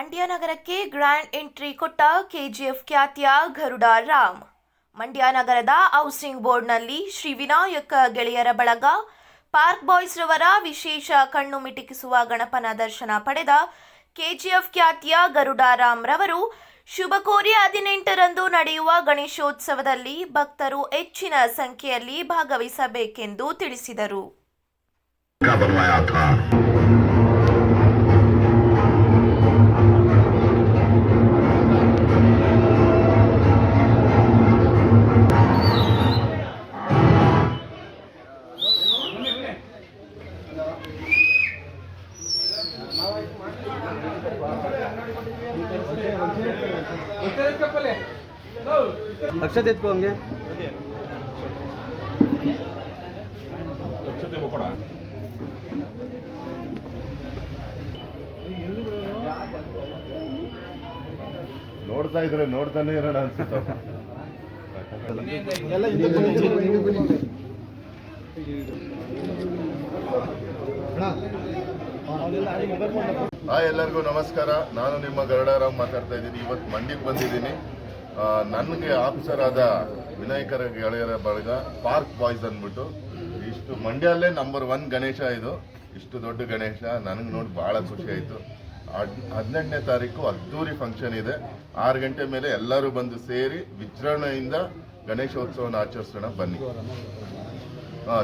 ಮಂಡ್ಯ ನಗರಕ್ಕೆ grand entry ಕೊಟ್ಟ KGF ಖ್ಯಾತಿಯ ಗರುಡ ರಾಮ್. ಮಂಡ್ಯ ನಗರದ ಹೌಸಿಂಗ್ ಬೋರ್ಡ್ನಲ್ಲಿ ಶ್ರೀ ವಿನಾಯಕ ಗೆಳೆಯರ ಬಳಗ, ಪಾರ್ಕ್ ಬಾಯ್ಸ್ ರವರ ವಿಶೇಷ ಕಣ್ಣು ಮಿಟುಕಿಸುವ ಗಣಪನ ದರ್ಶನ ಪಡೆದ ಕೆಜಿಎಫ್ ಖ್ಯಾತಿಯ ಗರುಡ ರಾಮ್ ರವರು ಶುಭ ಕೋರಿ ಹದಿನೆಂಟರಂದು ನಡೆಯುವ ಗಣೇಶೋತ್ಸವದಲ್ಲಿ ಭಕ್ತರು ಹೆಚ್ಚಿನ ಸಂಖ್ಯೆಯಲ್ಲಿ ಭಾಗವಹಿಸಬೇಕೆಂದು ತಿಳಿಸಿದರು. ಲಕ್ಷ ಎತ್ಕೋ ಹಂಗೆ. ನೋಡ್ತಾ ಇದ್ರೆ ನೋಡ್ತಾನೆ ಇರೋಣ ಅನ್ಸುತ್ತೆ. ಹಾಯ್ ಎಲ್ಲರಿಗೂ ನಮಸ್ಕಾರ. ನಾನು ನಿಮ್ಮ ಗರುಡಾರಾಮ್ ಮಾತಾಡ್ತಾ ಇದ್ದೀನಿ. ಇವತ್ತು ಮಂಡಿಗೆ ಬಂದಿದ್ದೀನಿ. ನನಗೆ ಆಫೀಸರ್ ಆದ ವಿನಾಯಕರ ಗೆಳೆಯರ ಬಳಗ ಪಾರ್ಕ್ ಬಾಯ್ಸ್ ಅಂದ್ಬಿಟ್ಟು. ಇಷ್ಟು ಮಂಡ್ಯಲ್ಲೇ ನಂಬರ್ ಒನ್ ಗಣೇಶ ಇದು. ಇಷ್ಟು ದೊಡ್ಡ ಗಣೇಶ. ನನಗೆ ನೋಡಿ ಭಾಳ ಖುಷಿ ಆಯಿತು. ಹದಿನೆಂಟನೇ ತಾರೀಕು ಅದ್ದೂರಿ ಫಂಕ್ಷನ್ ಇದೆ. ಆರು ಗಂಟೆ ಮೇಲೆ ಎಲ್ಲರೂ ಬಂದು ಸೇರಿ ವಿಜೃಂಭಣೆಯಿಂದ ಗಣೇಶೋತ್ಸವನ ಆಚರಿಸೋಣ. ಬನ್ನಿ.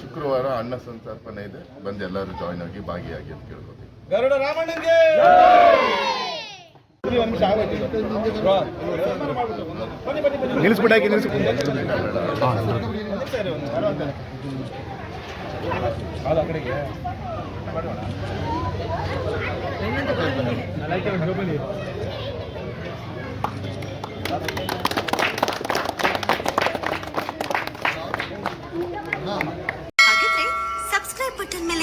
ಶುಕ್ರವಾರ ಅನ್ನ ಸಂತರ್ಪಣೆ ಇದೆ. ಬಂದು ಎಲ್ಲರೂ ಜಾಯ್ನ್ ಆಗಿ ಭಾಗಿಯಾಗಿ ಅಂತ ನಿಲ್ಲಿಸ್ಬಿಟ್ಟಾಕಿ ನಿಲ್ಲಿಸ್